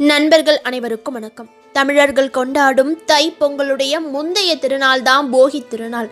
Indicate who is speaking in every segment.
Speaker 1: நண்பர்கள் அனைவருக்கும் வணக்கம். தமிழர்கள் கொண்டாடும் தை பொங்கலுடைய முந்தைய திருநாள் தான் போகி திருநாள்.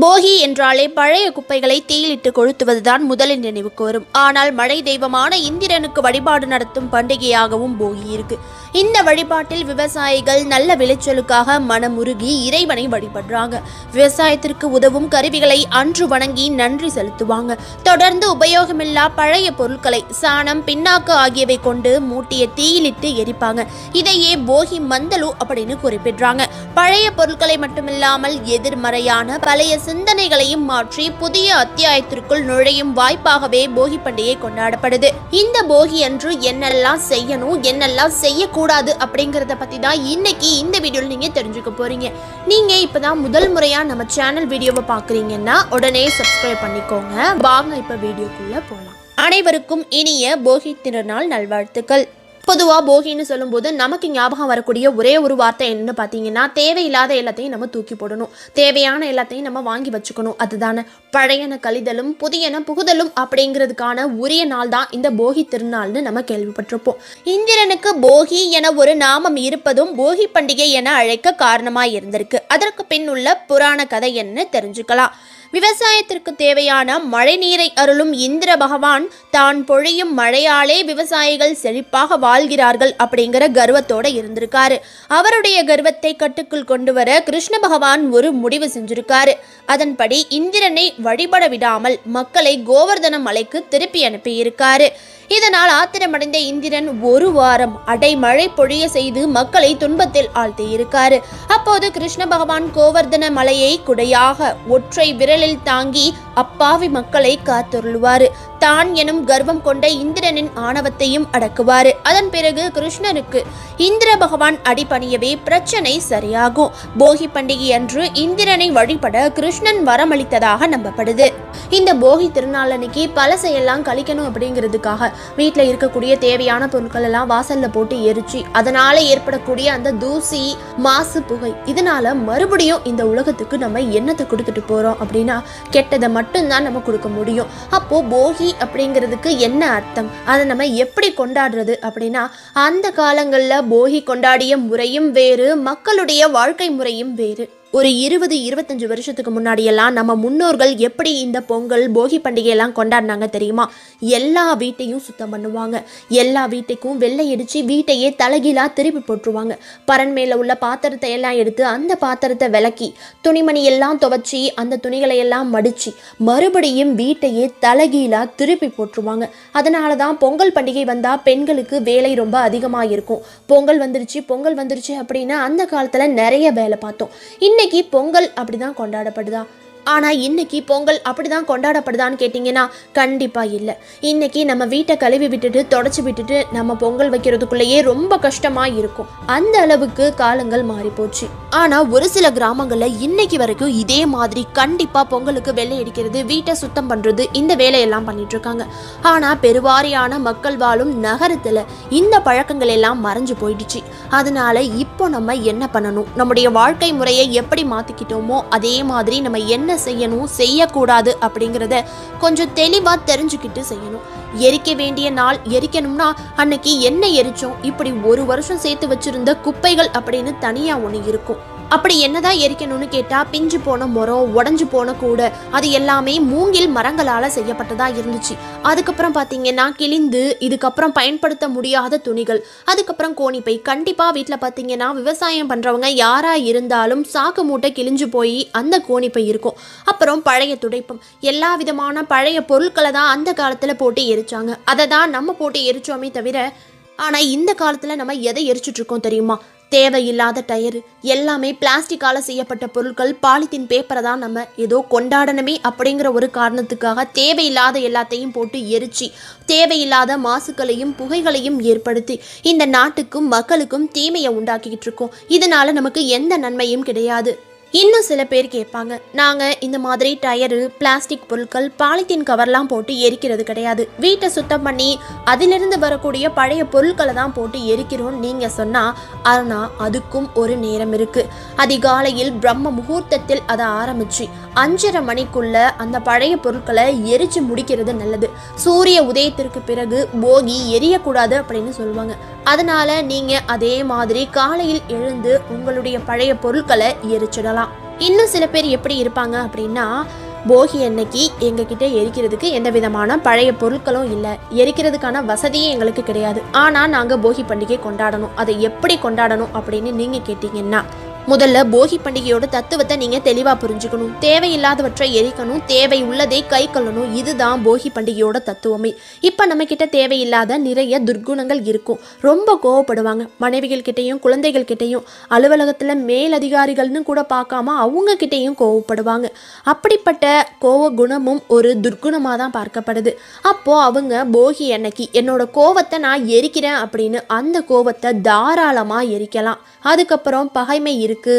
Speaker 1: போகி என்றாலே பழைய குப்பைகளை தீயிலிட்டு கொளுத்துவதுதான் முதலில் நினைவுக்கு வரும் ஆனால் மழை தெய்வமான இந்திரனுக்கு வழிபாடு நடத்தும் பண்டிகையாகவும் போகி இருக்கு. இந்த வழிபாட்டில் விவசாயிகள் நல்ல விளைச்சலுக்காக மனமுருகி இறைவனை வழிபடுறாங்க. விவசாயத்திற்கு உதவும் கருவிகளை அன்று வணங்கி நன்றி செலுத்துவாங்க. தொடர்ந்து உபயோகமில்லா பழைய பொருட்களை சாணம் பின்னாக்கு ஆகியவை கொண்டு மூட்டிய தீயிலிட்டு எரிப்பாங்க. இதையே போகி மந்தலு அப்படின்னு குறிப்பிடுறாங்க. பழைய பொருட்களை மட்டுமில்லாமல் எதிர்மறையான பழைய சிந்தனைகளையும் மாற்றி புதிய அத்தியாயத்திற்குள் நுழையும் வாய்ப்பாகவே போகி பண்டிகை கொண்டாடப்படுது. இந்த போகி அன்று என்னெல்லாம் செய்யணும் என்னெல்லாம் செய்யக்கூடாது கூடாது அப்படிங்கிறத பத்தி தான் இன்னைக்கு இந்த வீடியோவில் நீங்க தெரிஞ்சுக்க போறீங்க. நீங்க இப்பதான் முதல் முறையா நம்ம சேனல் வீடியோவை பார்க்குறீங்கன்னா உடனே சப்ஸ்கிரைப் பண்ணிக்கோங்க. வாங்க இப்போ வீடியோக்குள்ளே போகலாம் அனைவருக்கும் இனிய போகி திருநாள் நல்வாழ்த்துக்கள். பொதுவாக போகின்னு சொல்லும்போது நமக்கு ஞாபகம் வரக்கூடிய ஒரே ஒரு வார்த்தை என்னன்னு பார்த்தீங்கன்னா தேவையில்லாத எல்லாத்தையும் நம்ம தூக்கி போடணும். தேவையான எல்லாத்தையும் நம்ம வாங்கி வச்சுக்கணும். அதுதானே. பழையன கழிதலும் புதியன புகுதலும் அப்படிங்கிறதுக்கான உரிய நாள் தான் இந்த போகி திருநாள்னு நம்ம கேள்விப்பட்டிருப்போம். இந்திரனுக்கு போகி என ஒரு நாமம் இருப்பதும் போகி பண்டிகை என அழைக்க காரணமாக இருந்திருக்கு. அதற்கு பின் உள்ள புராண கதை என்ன தெரிஞ்சுக்கலாம். விவசாயத்திற்கு தேவையான மழை நீரை அருளும் இந்திர பகவான் தான் பொழியும் மழையாலே விவசாயிகள் செழிப்பாக வாழ்கிறார்கள் அப்படிங்கிற கர்வத்தோட இருந்திருக்காரு. அவருடைய கர்வத்தை கட்டுக்குள் கொண்டு வர கிருஷ்ண பகவான் ஒரு முடிவு செஞ்சிருக்காரு. அதன்படி இந்திரனை வழிபட விடாமல் மக்களை கோவர்தன மலைக்கு திருப்பி அனுப்பியிருக்காரு. இதனால் ஆத்திரமடைந்த இந்திரன் ஒரு வாரம் அடைமழை பொழிய செய்து மக்களை துன்பத்தில் ஆழ்த்தியிருக்காரு. அப்போது கிருஷ்ண பகவான் கோவர்தன மலையை குடையாக ஒற்றை விரலில் தாங்கி அப்பாவி மக்களை காத்துருள்வாரு. தான் எனும் கர்வம் கொண்ட இந்திரனின் ஆணவத்தையும் அடக்குவார் அதன் பிறகு கிருஷ்ணனுக்கு இந்திர பகவான் அடிபணியவே பிரச்சனை சரியாகும். போகி பண்டிகை அன்று இந்திரனை வழிபட கிருஷ்ணன் வரமளித்ததாக நம்பப்படுது. இந்த போகி திருநாள் அன்னைக்கு பழசையெல்லாம் கழிக்கணும் அப்படிங்கிறதுக்காக வீட்டில் இருக்கக்கூடிய தேவையான பொருட்கள் எல்லாம் வாசல்ல போட்டு எரிச்சு அதனால ஏற்படக்கூடிய அந்த தூசி மாசு புகை இதனால மறுபடியும் இந்த உலகத்துக்கு நம்ம என்னத்தை கொடுத்துட்டு போறோம் அப்படின்னா கெட்டதை மட்டும்தான் நம்ம கொடுக்க முடியும். அப்போ போகி அப்படிங்கிறதுக்கு என்ன அர்த்தம்? அதை நம்ம எப்படி கொண்டாடுறது அப்படின்னா அந்த காலங்களில் போகி கொண்டாடிய முறையும் வேறு மக்களுடைய வாழ்க்கை முறையும் வேறு. ஒரு இருபது இருபத்தஞ்சு வருஷத்துக்கு முன்னாடியெல்லாம் நம்ம முன்னோர்கள் எப்படி இந்த பொங்கல் போகி பண்டிகையெல்லாம் கொண்டாடினாங்க தெரியுமா? எல்லா வீட்டையும் சுத்தம் பண்ணுவாங்க. எல்லா வீட்டுக்கும் வெள்ளை அடித்து வீட்டையே தலகீழா திருப்பி போட்டுருவாங்க. பரன் மேலே உள்ள பாத்திரத்தை எல்லாம் எடுத்து அந்த பாத்திரத்தை விளக்கி துணிமணி எல்லாம் துவைச்சி அந்த துணிகளை எல்லாம் மடித்து மறுபடியும் வீட்டையே தலகீழாக திருப்பி போட்டுருவாங்க. அதனால தான் பொங்கல் பண்டிகை வந்தால் பெண்களுக்கு வேலை ரொம்ப அதிகமாக இருக்கும் பொங்கல் வந்துருச்சு பொங்கல் வந்துருச்சு அப்படின்னா அந்த காலத்தில் நிறைய வேலை பார்த்தோம். இன்னைக்கு பொங்கல் அப்படிதான் கொண்டாடப்படுதா? ஆனால் இன்னைக்கு பொங்கல் அப்படிதான் கொண்டாடப்படுதான்னு கேட்டிங்கன்னா கண்டிப்பாக இல்லை. இன்னைக்கு நம்ம வீட்டை கழுவி விட்டுட்டு தொடச்சி விட்டுட்டு நம்ம பொங்கல் வைக்கிறதுக்குள்ளேயே ரொம்ப கஷ்டமாக இருக்கும். அந்த அளவுக்கு காலங்கள் மாறி போச்சு ஆனால் ஒரு சில கிராமங்களில் இன்னைக்கு வரைக்கும் இதே மாதிரி கண்டிப்பாக பொங்கலுக்கு வெள்ளை அடிக்கிறது வீட்டை சுத்தம் பண்ணுறது இந்த வேலையெல்லாம் பண்ணிட்டு இருக்காங்க. ஆனால் பெருவாரியான மக்கள் வாழும் நகரத்தில் இந்த பழக்கங்கள் எல்லாம் மறைஞ்சு போயிடுச்சு. அதனால இப்போ நம்ம என்ன பண்ணணும்? நம்முடைய வாழ்க்கை முறையை எப்படி மாற்றிக்கிட்டோமோ அதே மாதிரி நம்ம என்ன செய்யணும் செய்யக்கூடாது அப்படிங்கிறத கொஞ்சம் தெளிவாக தெரிஞ்சுக்கிட்டு செய்யணும். எரிக்க வேண்டிய நாள் எரிக்கணும்னா அன்னைக்கு என்ன எரிச்சோம். இப்படி ஒரு வருஷம் சேர்த்து வச்சிருந்த குப்பைகள் அப்படின்னு தனியாக ஒன்று இருக்கும். அப்படி என்னதான் எரிக்கணும்னு கேட்டா பிஞ்சு போன மரம் உடஞ்சு போன கூட அது எல்லாமே மூங்கில் மரங்களால செய்யப்பட்டதா இருந்துச்சு. அதுக்கப்புறம் பாத்தீங்கன்னா கிழிந்து இதுக்கப்புறம் பயன்படுத்த முடியாத துணிகள். அதுக்கப்புறம் கோணிப்பை கண்டிப்பா வீட்டில் பாத்தீங்கன்னா விவசாயம் பண்றவங்க யாரா இருந்தாலும் சாக்கு மூட்டை கிழிஞ்சு போய் அந்த கோணிப்பை இருக்கும். அப்புறம் பழைய துடைப்பம். எல்லா விதமான பழைய பொருட்களை தான் அந்த காலத்துல போட்டு எரிச்சாங்க. அதை தான் நம்ம போட்டு எரிச்சோமே தவிர ஆனா இந்த காலத்துல நம்ம எதை எரிச்சிட்டு இருக்கோம் தெரியுமா? தேவையில்லாத டயரு எல்லாமே பிளாஸ்டிக்கால செய்யப்பட்ட பொருட்கள் பாலித்தீன் பேப்பரை தான் நம்ம ஏதோ கொண்டாடணுமே அப்படிங்கிற ஒரு காரணத்துக்காக தேவையில்லாத எல்லாத்தையும் போட்டு எரிச்சு தேவையில்லாத மாசுக்களையும் புகைகளையும் ஏற்படுத்தி இந்த நாட்டுக்கும் மக்களுக்கும் தீமையை உண்டாக்கிக்கிட்டு இருக்கோம். இதனால நமக்கு எந்த நன்மையும் கிடையாது. இன்னும் சில பேர் கேட்பாங்க நாங்கள் இந்த மாதிரி டயரு பிளாஸ்டிக் பொருட்கள் பாலித்தீன் கவர்லாம் போட்டு எரிக்கிறது கிடையாது. வீட்டை சுத்தம் பண்ணி அதிலிருந்து வரக்கூடிய பழைய பொருட்களை தான் போட்டு எரிக்கிறோம் நீங்கள் சொன்னால் ஆனால் அதுக்கும் ஒரு நேரம் இருக்குது அதிகாலையில் பிரம்ம முகூர்த்தத்தில் அதை ஆரம்பிச்சு அஞ்சரை மணிக்குள்ள அந்த பழைய பொருட்களை எரிச்சு முடிக்கிறது நல்லது. சூரிய உதயத்திற்கு பிறகு போகி எரியக்கூடாது அப்படின்னு சொல்லுவாங்க. அதனால நீங்க அதே மாதிரி காலையில் எழுந்து உங்களுடைய பழைய பொருட்களை எரிச்சிடலாம். இன்னும் சில பேர் எப்படி இருப்பாங்க அப்படின்னா போகி அன்னைக்கு எங்ககிட்ட எரிக்கிறதுக்கு எந்த விதமான பழைய பொருட்களும் இல்லை. எரிக்கிறதுக்கான வசதியே எங்களுக்கு கிடையாது. ஆனால் நாங்கள் போகி பண்டிகை கொண்டாடணும். அதை எப்படி கொண்டாடணும் அப்படின்னு நீங்கள் கேட்டிங்கன்னா முதல்ல போகி பண்டிகையோட தத்துவத்தை நீங்க தெளிவா புரிஞ்சுக்கணும். தேவையில்லாதவற்றை எரிக்கணும் தேவை உள்ளதை கை கொள்ளணும். இதுதான் போகி பண்டிகையோட தத்துவமே. இப்ப நம்ம கிட்ட தேவையில்லாத நிறைய துர்குணங்கள் இருக்கும். ரொம்ப கோவப்படுவாங்க. மனைவிகள் கிட்டையும் குழந்தைகள் கிட்டையும் அலுவலகத்துல மேலதிகாரிகள்னு கூட பார்க்காம அவங்க கிட்டையும் கோவப்படுவாங்க. அப்படிப்பட்ட கோவ குணமும் ஒரு துர்குணமாக தான் பார்க்கப்படுது. அப்போ அவங்க போகி அன்னைக்கு என்னோட கோவத்தை நான் எரிக்கிறேன் அப்படின்னு அந்த கோவத்தை தாராளமாக எரிக்கலாம். அதுக்கப்புறம் பகைமை இருக்கு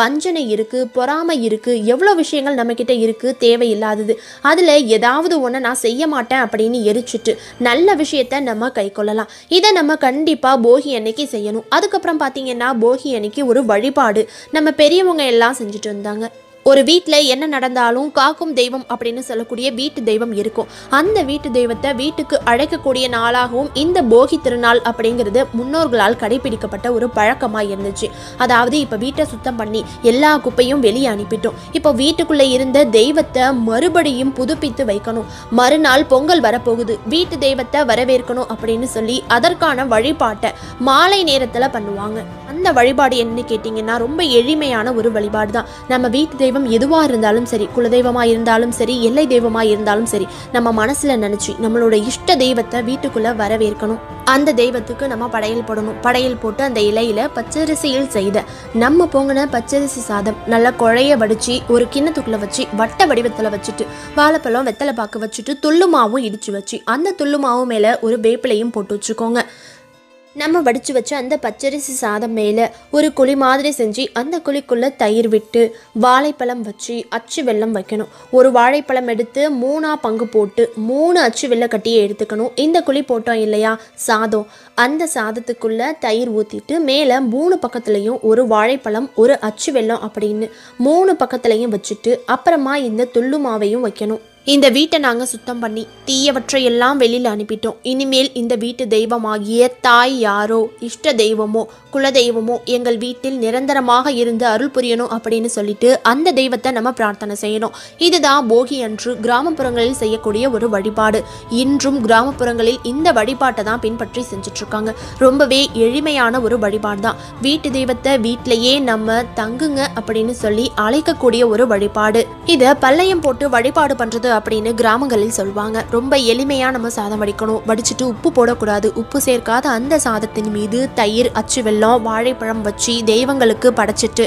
Speaker 1: வஞ்சனை இருக்கு பொறாமை இருக்கு எவ்வளோ விஷயங்கள் நம்மக்கிட்ட இருக்கு தேவையில்லாதது. அதில் ஏதாவது ஒன்று நான் செய்ய மாட்டேன் அப்படின்னு எரிச்சிட்டு நல்ல விஷயத்த நம்ம கை கொள்ளலாம். இதை நம்ம கண்டிப்பாக போகி அன்னைக்கு செய்யணும். அதுக்கப்புறம் பார்த்தீங்கன்னா போகி அன்னைக்கு ஒரு வழிபாடு. நம்ம பெரியவங்க எல்லாம் செஞ்சுட்டு வந்தாங்க. ஒரு வீட்டில் என்ன நடந்தாலும் காக்கும் தெய்வம் அப்படின்னு சொல்லக்கூடிய வீட்டு தெய்வம் இருக்கும். அந்த வீட்டு தெய்வத்தை வீட்டுக்கு அழைக்கக்கூடிய நாளாகவும் இந்த போகி திருநாள் அப்படிங்கிறது முன்னோர்களால் கடைபிடிக்கப்பட்ட ஒரு பழக்கமாக இருந்துச்சு. அதாவது இப்போ வீட்டை சுத்தம் பண்ணி எல்லா குப்பையும் வெளியே அனுப்பிட்டோம். இப்போ வீட்டுக்குள்ளே இருந்த தெய்வத்தை மறுபடியும் புதுப்பித்து வைக்கணும். மறுநாள் பொங்கல் வரப்போகுது. வீட்டு தெய்வத்தை வரவேற்கணும் அப்படின்னு சொல்லி அதற்கான வழிபாட்டை மாலை நேரத்தில் பண்ணுவாங்க. அந்த வழிபாடு என்னன்னு கேட்டிங்கன்னா ரொம்ப எளிமையான ஒரு வழிபாடு தான் நம்ம வீட்டு தெய்வம் எதுவாக இருந்தாலும் சரி குலதெய்வமாக இருந்தாலும் சரி எல்லை தெய்வமாக இருந்தாலும் சரி நம்ம மனசில் நினச்சி நம்மளோட இஷ்ட தெய்வத்தை வீட்டுக்குள்ளே வரவேற்கணும். அந்த தெய்வத்துக்கு நம்ம படையல் போடணும். படையல் போட்டு அந்த இலையில பச்சரிசியில் செய்த நம்ம பொங்கின பச்சரிசி சாதம் நல்லா குழைய வடிச்சு ஒரு கிண்ணத்துக்குள்ள வச்சு வட்ட வடிவத்தில் வச்சுட்டு வாழைப்பழம் வெத்தலை பாக்கு வச்சுட்டு துள்ளு மாவும் இடிச்சு வச்சு அந்த துள்ளு மாவு மேலே ஒரு வேப்பிலையும் போட்டு வச்சுக்கோங்க. நம்ம வடித்து வச்ச அந்த பச்சரிசி சாதம் மேலே ஒரு குழி மாதிரி செஞ்சு அந்த குழிக்குள்ளே தயிர் விட்டு வாழைப்பழம் வச்சு அச்சு வெல்லம் வைக்கணும். ஒரு வாழைப்பழம் எடுத்து மூணாக பங்கு போட்டு மூணு அச்சு வெல்லம் கட்டியை எடுத்துக்கணும். இந்த குழி போட்டோம் இல்லையா? சாதம். அந்த சாதத்துக்குள்ளே தயிர் ஊற்றிட்டு மேலே மூணு பக்கத்துலேயும் ஒரு வாழைப்பழம் ஒரு அச்சு வெல்லம் அப்படின்னு மூணு பக்கத்துலேயும் வச்சுட்டு அப்புறமா இந்த துள்ளு மாவையும் வைக்கணும். இந்த வீட்டை நாங்கள் சுத்தம் பண்ணி தீயவற்றை எல்லாம் வெளியில் அனுப்பிட்டோம். இனிமேல் இந்த வீட்டு தெய்வமாகிய தாய் யாரோ இஷ்ட தெய்வமோ குலதெய்வமோ எங்கள் வீட்டில் நிரந்தரமாக இருந்து அருள் புரியணும் அப்படின்னு சொல்லிட்டு அந்த தெய்வத்தை நம்ம பிரார்த்தனை செய்யணும். இதுதான் போகி அன்று கிராமப்புறங்களில் செய்யக்கூடிய ஒரு வழிபாடு. இன்றும் கிராமப்புறங்களில் இந்த வழிபாட்டை தான் பின்பற்றி செஞ்சுட்டு இருக்காங்க ரொம்பவே எளிமையான ஒரு வழிபாடு தான் வீட்டு தெய்வத்தை வீட்டிலேயே நம்ம தங்குங்க அப்படின்னு சொல்லி அழைக்கக்கூடிய ஒரு வழிபாடு. இதை பல்லையம் போட்டு வழிபாடு பண்றது அப்படின்னு கிராமங்களில் சொல்லுவாங்க ரொம்ப எளிமையா நம்ம சாதம் வடிக்கணும். வடிச்சிட்டு உப்பு போடக்கூடாது. உப்பு சேர்க்காத அந்த சாதத்தின் மீது தயிர் அச்சு வெல்லம் வாழைப்பழம் வச்சு தெய்வங்களுக்கு படைச்சிட்டு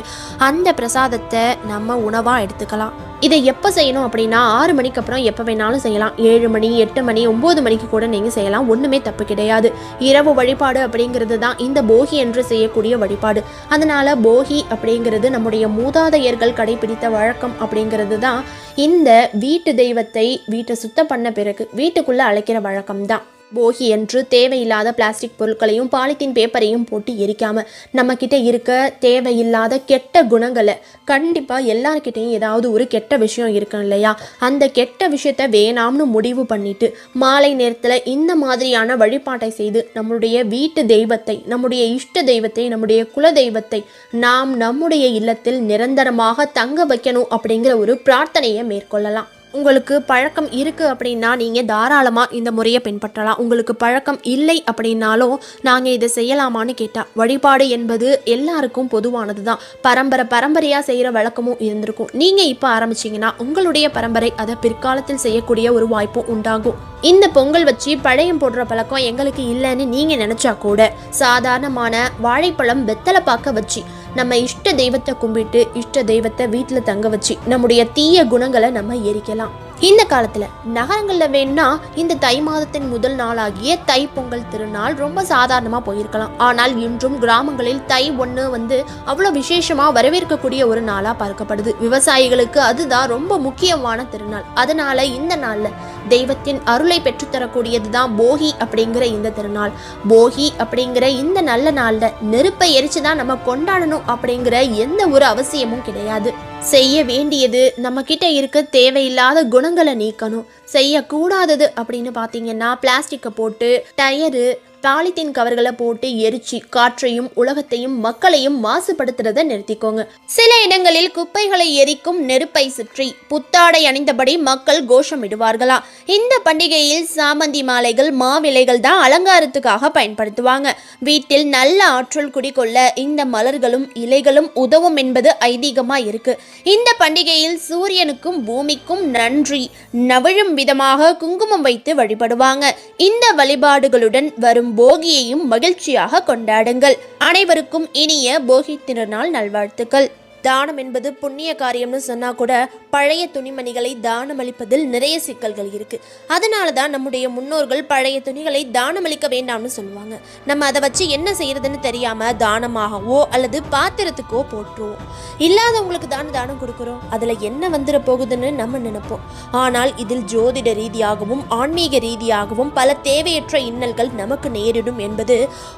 Speaker 1: அந்த பிரசாதத்தை நம்ம உணவாக எடுத்துக்கலாம். இதை எப்போ செய்யணும் அப்படின்னா ஆறு மணிக்கு அப்புறம் எப்போ வேணாலும் செய்யலாம். ஏழு மணி எட்டு மணி ஒம்பது மணிக்கு கூட நீங்கள் செய்யலாம். ஒன்றுமே தப்பு கிடையாது. இரவு வழிபாடு அப்படிங்கிறது தான் இந்த போகி என்று செய்யக்கூடிய வழிபாடு. அதனால் போகி அப்படிங்கிறது நம்முடைய மூதாதையர்கள் கடைபிடித்த வழக்கம் அப்படிங்கிறது தான் இந்த வீட்டு தெய்வத்தை வீட்டை சுத்தம் பண்ண பிறகு வீட்டுக்குள்ளே அழைக்கிற வழக்கம் தான் போகி என்று தேவையில்லாத பிளாஸ்டிக் பொருட்களையும் பாலித்தீன் பேப்பரையும் போட்டு எரிக்காமல் நம்மக்கிட்ட இருக்க தேவையில்லாத கெட்ட குணங்களை கண்டிப்பாக எல்லார்கிட்டையும் ஏதாவது ஒரு கெட்ட விஷயம் இருக்கும் இல்லையா? அந்த கெட்ட விஷயத்த வேணாம்னு முடிவு பண்ணிட்டு மாலை நேரத்தில் இந்த மாதிரியான வழிபாட்டை செய்து நம்மளுடைய வீட்டு தெய்வத்தை நம்முடைய இஷ்ட தெய்வத்தை நம்முடைய குல தெய்வத்தை நாம் நம்முடைய இல்லத்தில் நிரந்தரமாக தங்க வைக்கணும் அப்படிங்கிற ஒரு பிரார்த்தனையை மேற்கொள்ளலாம். உங்களுக்கு பழக்கம் இருக்குது அப்படின்னா நீங்கள் தாராளமாக இந்த முறையை பின்பற்றலாம். உங்களுக்கு பழக்கம் இல்லை அப்படின்னாலும் நாங்கள் இதை செய்யலாமான்னு கேட்டால் வழிபாடு என்பது எல்லாருக்கும் பொதுவானது தான் பரம்பரை பரம்பரையாக செய்கிற வழக்கமும் இருந்திருக்கும். நீங்கள் இப்போ ஆரம்பிச்சீங்கன்னா உங்களுடைய பரம்பரை அதை பிற்காலத்தில் செய்யக்கூடிய ஒரு வாய்ப்பும் உண்டாகும். இந்த பொங்கல் வச்சு பழையம் போடுற பழக்கம் எங்களுக்கு இல்லைன்னு நீங்கள் நினச்சா கூட சாதாரணமான வாழைப்பழம் வெத்தலை பார்க்க வச்சு நம்ம இஷ்ட தெய்வத்தை கும்பிட்டு இஷ்ட தெய்வத்தை வீட்டில் தங்க வச்சு நம்முடைய தீய குணங்களை நம்ம எரிக்கலாம். இந்த காலத்துல நகரங்களில் வேணா இந்த தை மாதத்தின் முதல் நாளாகிய தை பொங்கல் திருநாள் ரொம்ப சாதாரணமா போயிருக்கலாம். ஆனால் இன்றும் கிராமங்களில் தை ஒன்று வந்து அவ்வளோ விசேஷமா வரவேற்கக்கூடிய ஒரு நாளா பார்க்கப்படுது. விவசாயிகளுக்கு அதுதான் ரொம்ப முக்கியமான திருநாள். அதனால இந்த நாளில் தெய்வத்தின் அருளை பெற்றுத்தரக்கூடியது தான் போகி அப்படிங்கிற இந்த திருநாள். போகி அப்படிங்கிற இந்த நல்ல நாளில் நெருப்பை எரிச்சு தான் நம்ம கொண்டாடணும் அப்படிங்கிற எந்த ஒரு அவசியமும் கிடையாது. செய்ய வேண்டியது நம்ம கிட்ட இருக்க தேவையில்லாத குணங்களை நீக்கணும். செய்யக்கூடாதது அப்படின்னு பார்த்தீங்கன்னா பிளாஸ்டிக்கை போட்டு டயரு பாலித்தீன் கவர்களை போட்டு எரிச்சு காற்றையும் உலகத்தையும் மக்களையும் மாசுபடுத்துறத நிறுத்திக்கோங்க. சில இடங்களில் குப்பைகளை எரிக்கும் நெருப்பை சுற்றி புத்தாடை அணிந்தபடி மக்கள் கோஷமிடுவார்களா? இந்த பண்டிகையில் சாமந்தி மாலைகள் மாவிலைகள் தான் அலங்காரத்துக்காக பயன்படுத்துவாங்க. வீட்டில் நல்ல ஆற்றல் குடிக்கொள்ள இந்த மலர்களும் இலைகளும் உதவும் என்பது ஐதீகமா இருக்கு. இந்த பண்டிகையில் சூரியனுக்கும் பூமிக்கும் நன்றி. நவிழும் விதமாக குங்குமம் வைத்து வழிபடுவாங்க. இந்த வழிபாடுகளுடன் வரும் போகியையும் மகிழ்ச்சியாக கொண்டாடுங்கள். அனைவருக்கும் இனிய போகி திருநாள் நல்வாழ்த்துக்கள். தானம் என்பது புண்ணிய காரியம்னு சொன்னால் கூட பழைய துணிமணிகளை தானம் அளிப்பதில் நிறைய சிக்கல்கள் இருக்குது அதனால தான் நம்முடைய முன்னோர்கள் பழைய துணிகளை தானம் அளிக்க வேண்டாம்னு சொல்லுவாங்க. நம்ம அதை வச்சு என்ன செய்யறதுன்னு தெரியாமல் தானமாகவோ அல்லது பாத்திரத்துக்கோ போட்டுருவோம். இல்லாதவங்களுக்கு தான் தானம் கொடுக்குறோம். அதில் என்ன வந்துட போகுதுன்னு நம்ம நினைப்போம். ஆனால் இதில் ஜோதிட ரீதியாகவும் ஆன்மீக ரீதியாகவும் பல தேவையற்ற இன்னல்கள் நமக்கு நேரிடும் என்பது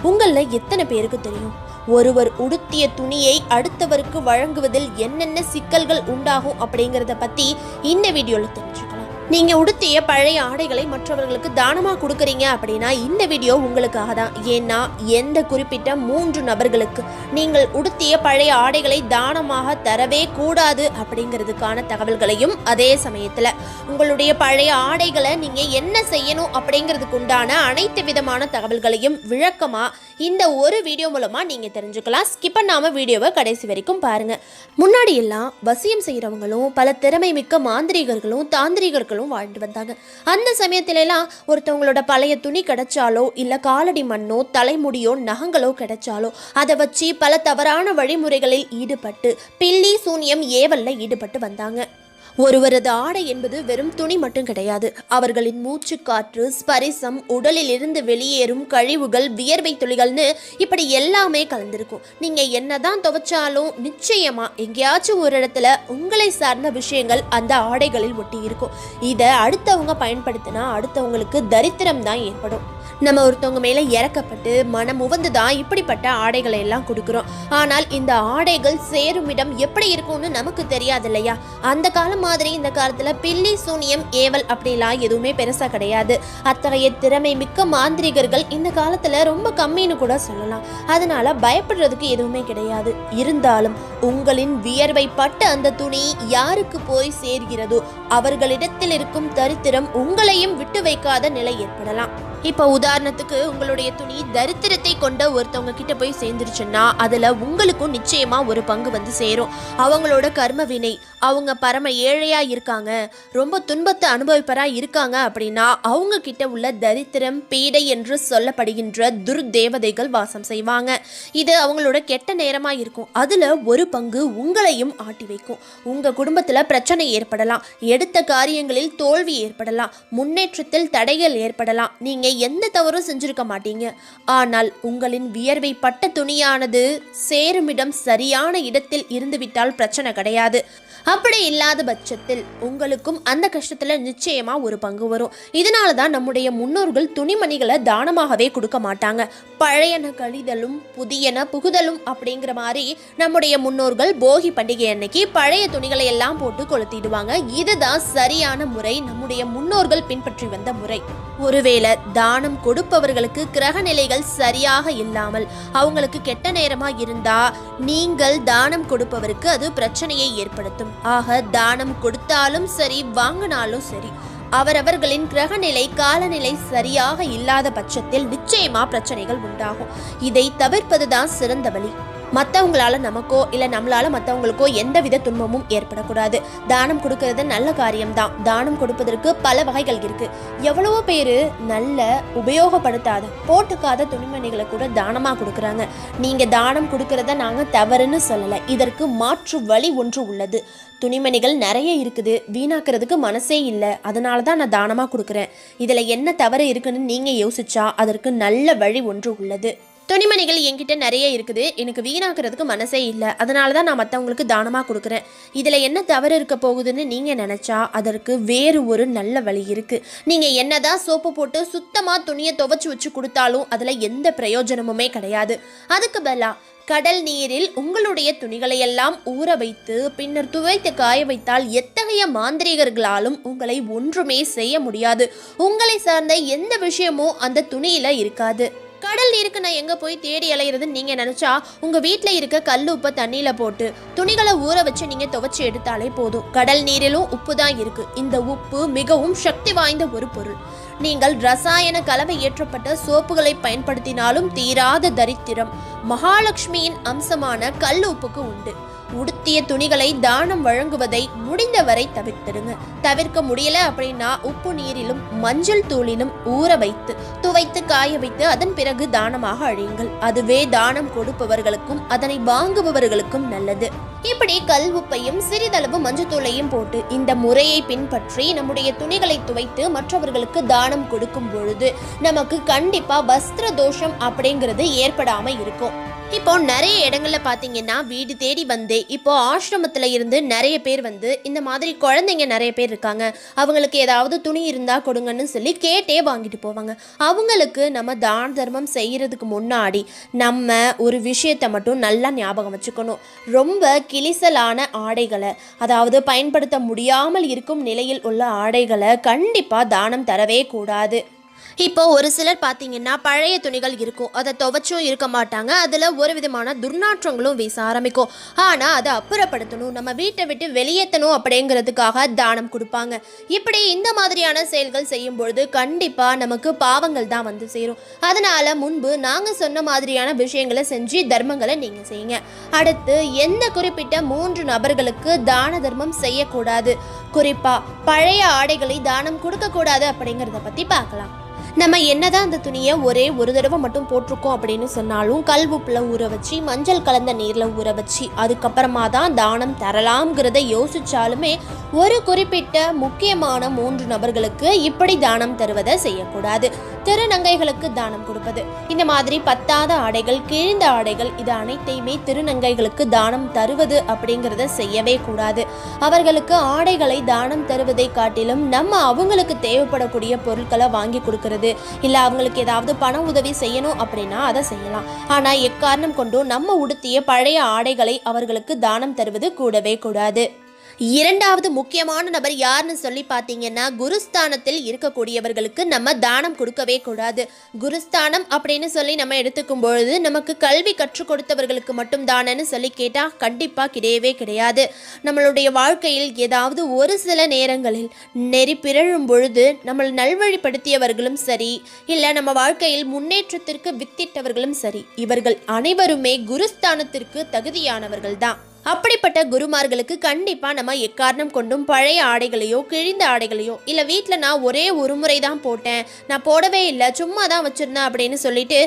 Speaker 1: உங்களில் எத்தனை பேருக்கு தெரியும்? ஒருவர் உடுத்திய துணியை அடுத்தவருக்கு வழங்குவதில் என்னென்ன சிக்கல்கள் உண்டாகும் அப்படிங்கிறத பற்றி இந்த வீடியோவில் தெரிஞ்சுக்கலாம். நீங்க உடுத்திய பழைய ஆடைகளை மற்றவர்களுக்கு தானமா கொடுக்குறீங்க அப்படின்னா இந்த வீடியோ உங்களுக்காக தான். ஏன்னா எந்த குறிப்பிட்ட மூன்று நபர்களுக்கு நீங்கள் உடுத்திய பழைய ஆடைகளை தானமாக தரவே கூடாது அப்படிங்கிறதுக்கான தகவல்களையும் அதே சமயத்துல உங்களுடைய பழைய ஆடைகளை நீங்க என்ன செய்யணும் அப்படிங்கிறதுக்கு உண்டான அனைத்து விதமான தகவல்களையும் விளக்கமா இந்த ஒரு வீடியோ மூலமா நீங்க தெரிஞ்சுக்கலாம். ஸ்கிப் பண்ணாம வீடியோவை கடைசி வரைக்கும் பாருங்க. முன்னாடி எல்லாம் வசியம் செய்யறவங்களும் பல திறமை மிக்க மாந்திரிகர்களும் தாந்திரிகர்களும் வாழ்ந்து வந்தாங்க. அந்த சமயத்துல எல்லாம் ஒருத்தவங்களோட பழைய துணி கிடைச்சாலோ இல்ல காலடி மண்ணோ தலைமுடியோ நகங்களோ கிடைச்சாலோ அதை வச்சு பல தவறான வழிமுறைகளில் ஈடுபட்டு பில்லி சூனியம் ஏவல்ல ஈடுபட்டு வந்தாங்க. ஒருவரது ஆடை என்பது வெறும் துணி மட்டும் கிடையாது. அவர்களின் மூச்சு காற்று ஸ்பரிசம் உடலில் இருந்து வெளியேறும் கழிவுகள் வியர்வை துளிகள்னு இப்படி எல்லாமே கலந்திருக்கும். நீங்க என்னதான் துவைச்சாலும் நிச்சயமா எங்கேயாச்சும் ஒரு இடத்துல உங்களை சார்ந்த விஷயங்கள் அந்த ஆடைகளில் ஒட்டி இருக்கும் இதை அடுத்தவங்க பயன்படுத்தினா அடுத்தவங்களுக்கு தரித்திரம் தான் ஏற்படும். நம்ம ஒருத்தவங்க மேல இறக்கப்பட்டு மனம் உவந்து தான் இப்படிப்பட்ட ஆடைகளை எல்லாம் கொடுக்குறோம். ஆனால் இந்த ஆடைகள் சேரும் இடம் எப்படி இருக்கும்னு நமக்கு தெரியாது இல்லையா? அந்த காலம் மாதிரி இந்த காலத்துல பில்லி சூனியம் ஏவல் அப்படிலாம் எதுவுமே பெருசா கிடையாது. அத்தகைய திறமை மிக்க மாந்திரிகர்கள் இந்த காலத்துல ரொம்ப கம்மின்னு கூட சொல்லலாம். அதனால பயப்படுறதுக்கு எதுவுமே கிடையாது. இருந்தாலும் உங்களின் வியர்வை பட்ட அந்த துணி யாருக்கு போய் சேர்கிறதோ அவர்களிடத்தில் இருக்கும் தரித்திரம் உங்களையும் விட்டு வைக்காத நிலை ஏற்படலாம். இப்போ உதாரணத்துக்கு உங்களுடைய துணி தரித்திரத்தை கொண்ட ஒருத்தவங்க கிட்ட போய் சேர்ந்துருச்சுன்னா அதில் உங்களுக்கும் நிச்சயமாக ஒரு பங்கு வந்து சேரும். அவங்களோட கர்ம வினை அவங்க பரம ஏழையாக இருக்காங்க ரொம்ப துன்பத்தை அனுபவிப்பராக இருக்காங்க அப்படின்னா அவங்க கிட்ட உள்ள தரித்திரம் பீடை என்று சொல்லப்படுகின்ற துர்தேவதைகள் வாசம் செய்வாங்க. இது அவங்களோட கெட்ட நேரமாக இருக்கும். அதில் ஒரு பங்கு உங்களையும் ஆட்டி வைக்கும். உங்கள் குடும்பத்தில் பிரச்சனை ஏற்படலாம். எடுத்த காரியங்களில் தோல்வி ஏற்படலாம். முன்னேற்றத்தில் தடைகள் ஏற்படலாம். நீங்கள் எந்த தவறும் செஞ்சிருக்க மாட்டீங்க. ஆனால் உங்களின் வியர்வை பட்ட துணியானது சேருமிடம் சரியான இடத்தில் இருந்துவிட்டால் பிரச்சனை கிடையாது. அப்படி இல்லாத பட்சத்தில் உங்களுக்கும் அந்த கஷ்டத்தில் நிச்சயமாக ஒரு பங்கு வரும். இதனால தான் நம்முடைய முன்னோர்கள் துணிமணிகளை தானமாகவே கொடுக்க மாட்டாங்க. பழையன கழிதலும் புதியன புகுதலும் அப்படிங்கிற மாதிரி நம்முடைய முன்னோர்கள் போகி பண்டிகை அன்னைக்கு பழைய துணிகளை எல்லாம் போட்டு கொளுத்திடுவாங்க. இதுதான் சரியான முறை. நம்முடைய முன்னோர்கள் பின்பற்றி வந்த முறை. ஒருவேளை தானம் கொடுப்பவர்களுக்கு கிரக நிலைகள் சரியாக இல்லாமல் அவங்களுக்கு கெட்ட நேரமா இருந்தா நீங்கள் தானம் கொடுப்பவருக்கு அது பிரச்சனையை ஏற்படுத்தும். ஆக தானம் கொடுத்தாலும் சரி வாங்கினாலும் சரி அவரவர்களின் கிரகநிலை காலநிலை சரியாக இல்லாத பட்சத்தில் நிச்சயமா பிரச்சனைகள் உண்டாகும். இதை தவிர்ப்பதுதான் சிறந்த வழி. மற்றவங்களால நமக்கோ இல்லை நம்மளால மற்றவங்களுக்கோ எந்தவித துன்பமும் ஏற்படக்கூடாது. தானம் கொடுக்கறது நல்ல காரியம்தான். தானம் கொடுப்பதற்கு பல வகைகள் இருக்கு. எவ்வளவோ பேர் நல்ல உபயோகப்படுத்தாத போட்டுக்காத துணிமணிகளை கூட தானமாக கொடுக்குறாங்க. நீங்கள் தானம் கொடுக்கறத நாங்கள் தவறுன்னு சொல்லலை. இதற்கு மாற்று வழி ஒன்று உள்ளது. துணிமணிகள் நிறைய இருக்குது. வீணாக்கிறதுக்கு மனசே இல்லை. அதனால தான் நான் தானமாக கொடுக்குறேன். இதில் என்ன தவறு இருக்குன்னு நீங்கள் யோசிச்சா அதற்கு நல்ல வழி ஒன்று உள்ளது. துணிமணிகள் என்கிட்ட நிறைய இருக்குது. எனக்கு வீணாக்கிறதுக்கு மனசே இல்லை. அதனால தான் நான் மற்றவங்களுக்கு தானமாக கொடுக்குறேன். இதில் என்ன தவறு இருக்க போகுதுன்னு நீங்கள் நினச்சா அதற்கு வேறு ஒரு நல்ல வழி இருக்குது நீங்கள் என்னதான் சோப்பு போட்டு சுத்தமாக துணியை துவச்சி வச்சு கொடுத்தாலும் அதில் எந்த பிரயோஜனமுமே கிடையாது. அதுக்கு பதிலாக கடல் நீரில் உங்களுடைய துணிகளை எல்லாம் ஊற வைத்து பின்னர் துவைத்து காய வைத்தால் எத்தகைய மாந்திரிகர்களாலும் உங்களை ஒன்றுமே செய்ய முடியாது. உங்களை சார்ந்த எந்த விஷயமும் அந்த துணியில் இருக்காது. கடல் நீருக்கு நான் எங்கே போய் தேடி அலையிறதுன்னு நீங்கள் நினச்சா உங்கள் வீட்டில் இருக்க கல் உப்பை தண்ணியில் போட்டு துணிகளை ஊற வச்சு நீங்கள் துவைச்சி எடுத்தாலே போதும். கடல் நீரிலும் உப்பு தான் இருக்குது இந்த உப்பு மிகவும் சக்தி வாய்ந்த ஒரு பொருள். நீங்கள் ரசாயன கலவை ஏற்றப்பட்ட சோப்புகளை பயன்படுத்தினாலும் தீராத தரித்திரம். மகாலட்சுமியின் அம்சமான கல் உப்புக்கு உண்டு. உடுத்திய துணிகளை தானம் வழங்குவதை முடிந்தவரை தவிர்த்திருங்க தவிர்க்க முடியல அப்படின்னா உப்பு நீரிலும் மஞ்சள் தூளிலும் ஊற வைத்து துவைத்து காய வைத்து அதன் பிறகு தானமாக அழியுங்கள். அதுவே தானம் கொடுப்பவர்களுக்கும் அதனை வாங்குபவர்களுக்கும் நல்லது. இப்படி கல் உப்பையும் சிறிதளவு மஞ்சத்தூளையும் போட்டு இந்த முறையை பின்பற்றி நம்முடைய துணிகளை துவைத்து மற்றவர்களுக்கு தானம் கொடுக்கும் பொழுது நமக்கு கண்டிப்பா வஸ்திர தோஷம் அப்படிங்கிறது ஏற்படாம இருக்கும். இப்போ நிறைய இடங்கள்ல பார்த்தீங்கன்னா வீடு தேடி வந்து இப்போ ஆசிரமத்தில் இருந்து நிறைய பேர் வந்து இந்த மாதிரி குழந்தைங்க நிறைய பேர் இருக்காங்க. அவங்களுக்கு ஏதாவது துணி இருந்தால் கொடுங்கன்னு சொல்லி கேட்டே வாங்கிட்டு போவாங்க. அவங்களுக்கு நம்ம தான தர்மம் செய்கிறதுக்கு முன்னாடி நம்ம ஒரு விஷயத்தை மட்டும் நல்லா ஞாபகம் வச்சுக்கணும். ரொம்ப கிளிசலான ஆடைகளை அதாவது பயன்படுத்த முடியாமல் இருக்கும் நிலையில் உள்ள ஆடைகளை கண்டிப்பாக தானம் தரவே கூடாது. இப்போ ஒரு சிலர் பார்த்தீங்கன்னா பழைய துணிகள் இருக்கும் அதை துவைச்சும் இருக்க மாட்டாங்க. அதில் ஒரு விதமான துர்நாற்றங்களும் வீச ஆரம்பிக்கும். ஆனால் அதை அப்புறப்படுத்தணும் நம்ம வீட்டை விட்டு வெளியேற்றணும் அப்படிங்கிறதுக்காக தானம் கொடுப்பாங்க. இப்படி இந்த மாதிரியான செயல்கள் செய்யும் பொழுது கண்டிப்பாக நமக்கு பாவங்கள் தான் வந்து சேரும். அதனால முன்பு நாங்கள் சொன்ன மாதிரியான விஷயங்களை செஞ்சு தர்மங்களை நீங்கள் செய்யுங்க. அடுத்து எந்த குறிப்பிட்ட மூன்று நபர்களுக்கு தான தர்மம் செய்யக்கூடாது? குறிப்பாக பழைய ஆடைகளை தானம் கொடுக்கக்கூடாது அப்படிங்கிறத பற்றி பார்க்கலாம். நம்ம என்னதான் அந்த துணியை ஒரே ஒரு தடவை மட்டும் போட்டிருக்கோம் அப்படின்னு சொன்னாலும் கல் உப்புல ஊற வச்சு மஞ்சள் கலந்த நீரில் ஊற வச்சு அதுக்கப்புறமா தான் தானம் தரலாம்ங்கிறத யோசிச்சாலுமே ஒரு குறிப்பிட்ட முக்கியமான மூன்று நபர்களுக்கு இப்படி தானம் தருவதை செய்யக்கூடாது. திருநங்கைகளுக்கு தானம் கொடுப்பது. இந்த மாதிரி பத்தாத ஆடைகள் கிழிந்த ஆடைகள் இது அனைத்தையுமே திருநங்கைகளுக்கு தானம் தருவது அப்படிங்கிறத செய்யவே கூடாது. அவர்களுக்கு ஆடைகளை தானம் தருவதை காட்டிலும் நம்ம அவங்களுக்கு தேவைப்படக்கூடிய பொருட்களை வாங்கி கொடுக்கறது இல்லை அவங்களுக்கு ஏதாவது பண உதவி செய்யணும் அப்படின்னா அதை செய்யலாம். ஆனால் எக்காரணம் கொண்டும் நம்ம உடுத்திய பழைய ஆடைகளை அவர்களுக்கு தானம் தருவது கூடவே கூடாது. இரண்டாவது முக்கியமான நபர் யாருன்னு சொல்லி பார்த்தீங்கன்னா குருஸ்தானத்தில் இருக்கக்கூடியவர்களுக்கு நம்ம தானம் கொடுக்கவே கூடாது. குருஸ்தானம் அப்படின்னு சொல்லி நம்ம எடுத்துக்கும் பொழுது நமக்கு கல்வி கற்றுக் கொடுத்தவர்களுக்கு மட்டும் தானன்னு சொல்லி கேட்டால் கண்டிப்பாக கிடையவே கிடையாது. நம்மளுடைய வாழ்க்கையில் ஏதாவது ஒரு சில நேரங்களில் நெறி பிறழும் பொழுது நம்மளை நல்வழிப்படுத்தியவர்களும் சரி இல்லை நம்ம வாழ்க்கையில் முன்னேற்றத்திற்கு வித்திட்டவர்களும் சரி இவர்கள் அனைவருமே குருஸ்தானத்திற்கு தகுதியானவர்கள் தான். அப்படிப்பட்ட குருமார்களுக்கு கண்டிப்பாக நம்ம எக்காரணம் கொண்டும் பழைய ஆடைகளையோ கிழிந்த ஆடைகளையோ இல்லை வீட்டில் நான் ஒரே ஒரு முறை தான் போட்டேன் நான் போடவே இல்லை சும்மா தான் வச்சுருந்தேன் அப்படின்னு சொல்லிட்டு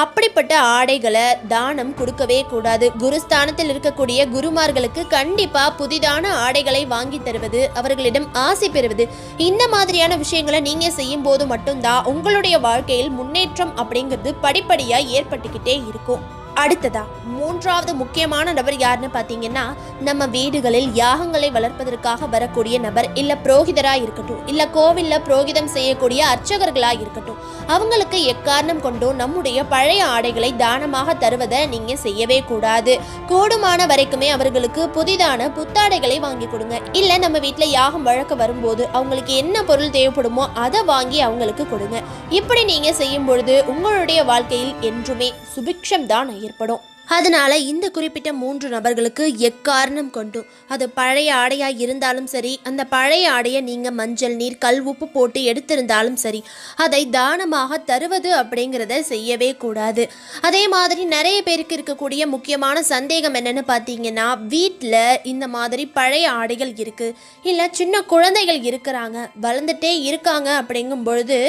Speaker 1: அப்படிப்பட்ட ஆடைகளை தானம் கொடுக்கவே கூடாது. குருஸ்தானத்தில் இருக்கக்கூடிய குருமார்களுக்கு கண்டிப்பாக புதிதான ஆடைகளை வாங்கி தருவது அவர்களிடம் ஆசை பெறுவது இந்த மாதிரியான விஷயங்களை நீங்கள் செய்யும் போது மட்டும்தான் உங்களுடைய வாழ்க்கையில் முன்னேற்றம் அப்படிங்கிறது படிப்படியாக ஏற்பட்டுக்கிட்டே இருக்கும். அடுத்ததா மூன்றாவது முக்கியமான நபர் யாருன்னு பார்த்தீங்கன்னா நம்ம வீடுகளில் யாகங்களை வளர்ப்பதற்காக வரக்கூடிய நபர் இல்லை புரோகிதராக இருக்கட்டும் இல்லை கோவிலில் புரோகிதம் செய்யக்கூடிய அர்ச்சகர்களாக இருக்கட்டும் அவங்களுக்கு எக்காரணம் கொண்டும் நம்முடைய பழைய ஆடைகளை தானமாக தருவதை நீங்கள் செய்யவே கூடாது. கூடுமான வரைக்குமே அவர்களுக்கு புதிதான புத்தாடைகளை வாங்கி கொடுங்க. இல்லை நம்ம வீட்டில் யாகம் வழக்க வரும்போது அவங்களுக்கு என்ன பொருள் தேவைப்படுமோ அதை வாங்கி அவங்களுக்கு கொடுங்க. இப்படி நீங்கள் செய்யும் பொழுது உங்களுடைய வாழ்க்கையில் என்றுமே சுபிக்ஷம் தான் ஏற்படும். அதனால இந்த குறிப்பிட்ட மூன்று நபர்களுக்கு எக்காரணம் கொண்டும் அது பழைய ஆடையா இருந்தாலும் சரி அந்த பழைய ஆடையை நீங்க மஞ்சள் நீர் கல் உப்பு போட்டு எடுத்திருந்தாலும் சரி அதை தானமாக தருவது அப்படிங்கிறத செய்யவே கூடாது. அதே மாதிரி நிறைய பேருக்கு இருக்கக்கூடிய முக்கியமான சந்தேகம் என்னன்னு பார்த்தீங்கன்னா வீட்டில் இந்த மாதிரி பழைய ஆடைகள் இருக்கு இல்லை சின்ன குழந்தைகள் இருக்கிறாங்க வளர்ந்துட்டே இருக்காங்க அப்படிங்கும் பொழுது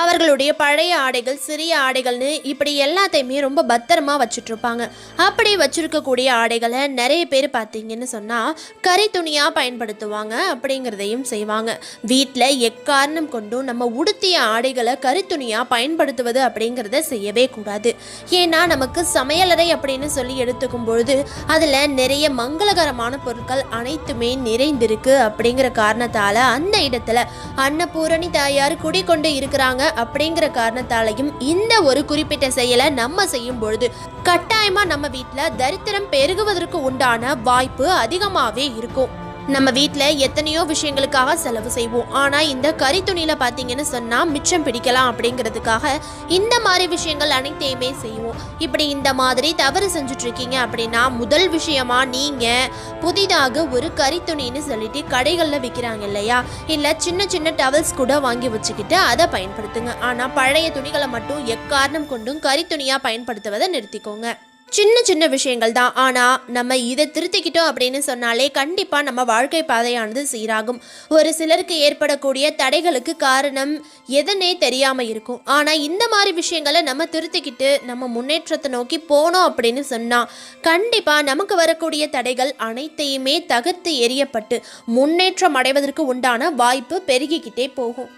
Speaker 1: அவர்களுடைய பழைய ஆடைகள் சிறிய ஆடைகள்னு இப்படி எல்லாத்தையுமே ரொம்ப பத்திரமா வச்சுட்ருப்பாங்க. அப்படி வச்சுருக்கக்கூடிய ஆடைகளை நிறைய பேர் பார்த்தீங்கன்னு சொன்னால் கறி துணியாக பயன்படுத்துவாங்க அப்படிங்கிறதையும் செய்வாங்க. வீட்டில் எக்காரணம் கொண்டும் நம்ம உடுத்திய ஆடைகளை கறி துணியாக பயன்படுத்துவது அப்படிங்கிறத செய்யவே கூடாது. ஏன்னா நமக்கு சமையலறை அப்படின்னு சொல்லி எடுத்துக்கும் பொழுது அதில் நிறைய மங்களகரமான பொருட்கள் அனைத்துமே நிறைந்திருக்கு அப்படிங்கிற காரணத்தால் அந்த இடத்துல அன்னபூரணி தாயார் குடிக்கொண்டு இருக்கிறாங்க அப்படிங்கிற காரணத்தாலையும் இந்த ஒரு குறிப்பிட்ட செயலை நம்ம செய்யும் பொழுது கட்டாயமா நம்ம வீட்டில் தரித்திரம் பெருகுவதற்கு உண்டான வாய்ப்பு அதிகமாகவே இருக்கும். நம்ம வீட்டில் எத்தனையோ விஷயங்களுக்காக செலவு செய்வோம். ஆனால் இந்த கறி துணியில் பார்த்தீங்கன்னு சொன்னால் மிச்சம் பிடிக்கலாம் அப்படிங்கிறதுக்காக இந்த மாதிரி விஷயங்கள் அனைத்தையுமே செய்வோம். இப்படி இந்த மாதிரி தவறு செஞ்சுட்ருக்கீங்க அப்படின்னா முதல் விஷயமா நீங்கள் புதிதாக ஒரு கறி துணின்னு சொல்லிட்டு கடைகளில் விற்கிறாங்க இல்லையா? இல்லை சின்ன சின்ன டவல்ஸ் கூட வாங்கி வச்சுக்கிட்டு அதை பயன்படுத்துங்க. ஆனால் பழைய துணிகளை மட்டும் எக்காரணம் கொண்டும் கறி துணியாக பயன்படுத்துவதை நிறுத்திக்கோங்க. சின்ன சின்ன விஷயங்கள் தான். ஆனால் நம்ம இதை திருத்திக்கிட்டோம் அப்படின்னு சொன்னாலே கண்டிப்பாக நம்ம வாழ்க்கை பாதையானது சீராகும். ஒரு சிலருக்கு ஏற்படக்கூடிய தடைகளுக்கு காரணம் எதனே தெரியாமல் இருக்கும். ஆனால் இந்த மாதிரி விஷயங்களை நம்ம திருத்திக்கிட்டு நம்ம முன்னேற்றத்தை நோக்கி போனோம் அப்படின்னு சொன்னால் கண்டிப்பாக நமக்கு வரக்கூடிய தடைகள் அனைத்தையுமே தகர்த்து எறியப்பட்டு முன்னேற்றம் அடைவதற்கு உண்டான வாய்ப்பு பெருகிக்கிட்டே போகும்.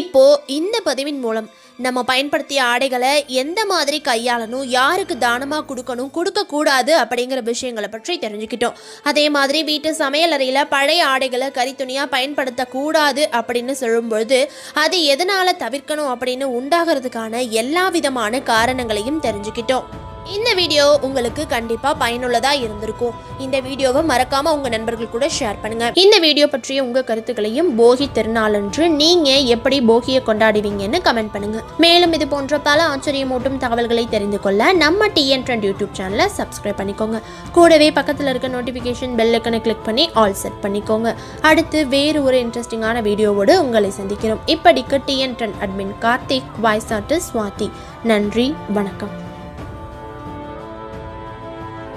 Speaker 1: இப்போ இந்த பதிவின் மூலம் நம்ம பயன்படுத்திய ஆடைகளை எந்த மாதிரி கையாளணும் யாருக்கு தானமாக கொடுக்கணும் கொடுக்கக்கூடாது அப்படிங்கிற விஷயங்களை பற்றி தெரிஞ்சுக்கிட்டோம். அதே மாதிரி வீட்டு சமையலறையில் பழைய ஆடைகளை கரித்துணியாக பயன்படுத்தக்கூடாது அப்படின்னு சொல்லும்பொழுது அது எதனால் தவிர்க்கணும் அப்படின்னு உண்டாகிறதுக்கான எல்லா விதமான காரணங்களையும் தெரிஞ்சுக்கிட்டோம். இந்த வீடியோ உங்களுக்கு கண்டிப்பா பயனுள்ளதா இருந்திருக்கும். இந்த வீடியோவை மறக்காம உங்க நண்பர்கள் கூட ஷேர் பண்ணுங்க. இந்த வீடியோ பற்றிய உங்க கருத்துக்களையும் போகி திருநாளன்று நீங்க எப்படி போகியை கொண்டாடுவீங்கன்னு கமெண்ட் பண்ணுங்க. மேலும் இது போன்ற பல ஆச்சரியமூட்டும் தகவல்களை தெரிந்து கொள்ள நம்ம டிஎன் ட்ரெண்ட் யூடியூப் சேனலை சப்ஸ்கிரைப் பண்ணிக்கோங்க. கூடவே பக்கத்தில் இருக்க நோட்டிஃபிகேஷன் பெல் ஐக்கனை கிளிக் பண்ணி ஆல் செட் பண்ணிக்கோங்க. அடுத்து வேறு ஒரு இன்ட்ரெஸ்டிங்கான வீடியோவோடு உங்களை சந்திக்கிறோம். இப்படிக்கு TN trend admin Karthik voice artist Swathi நன்றி வணக்கம்.